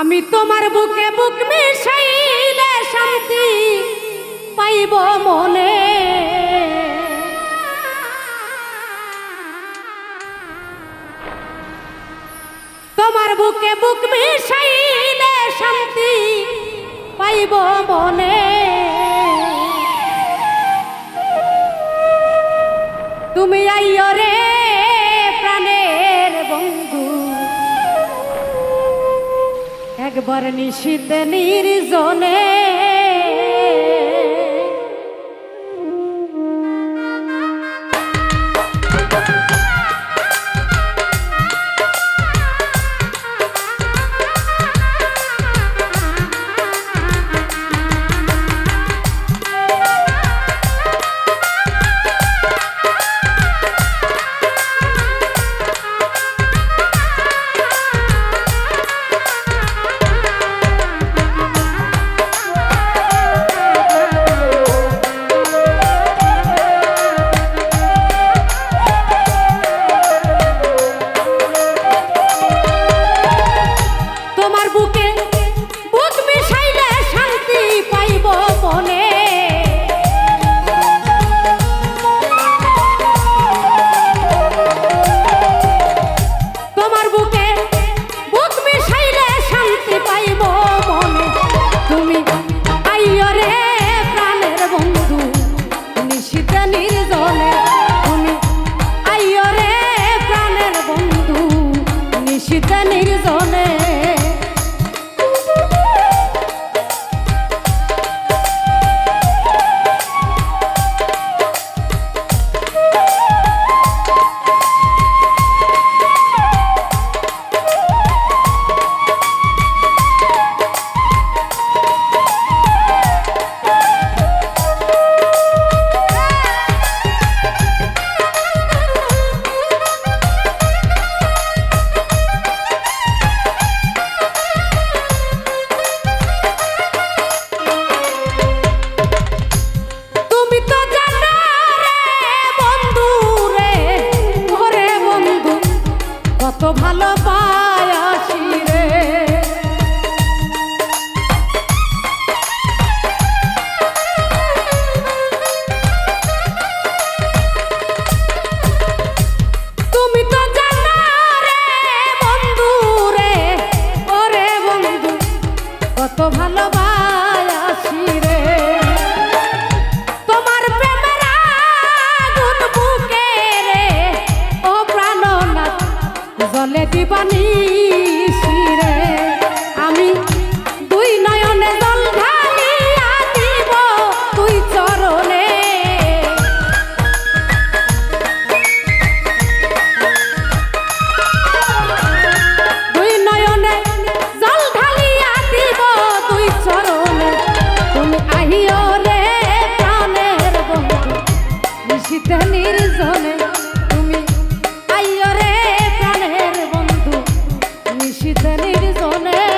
আমি তোমার বুকে বুক মিশাইলে শান্তি পাইব মনে। তোমার বুকে বুক মিশাইলে শান্তি পাইব মনে। তুমি আইয় একবার নিষিদ্ধ নির্জনে তো ভালো পা চলে দিবানী then it is on air.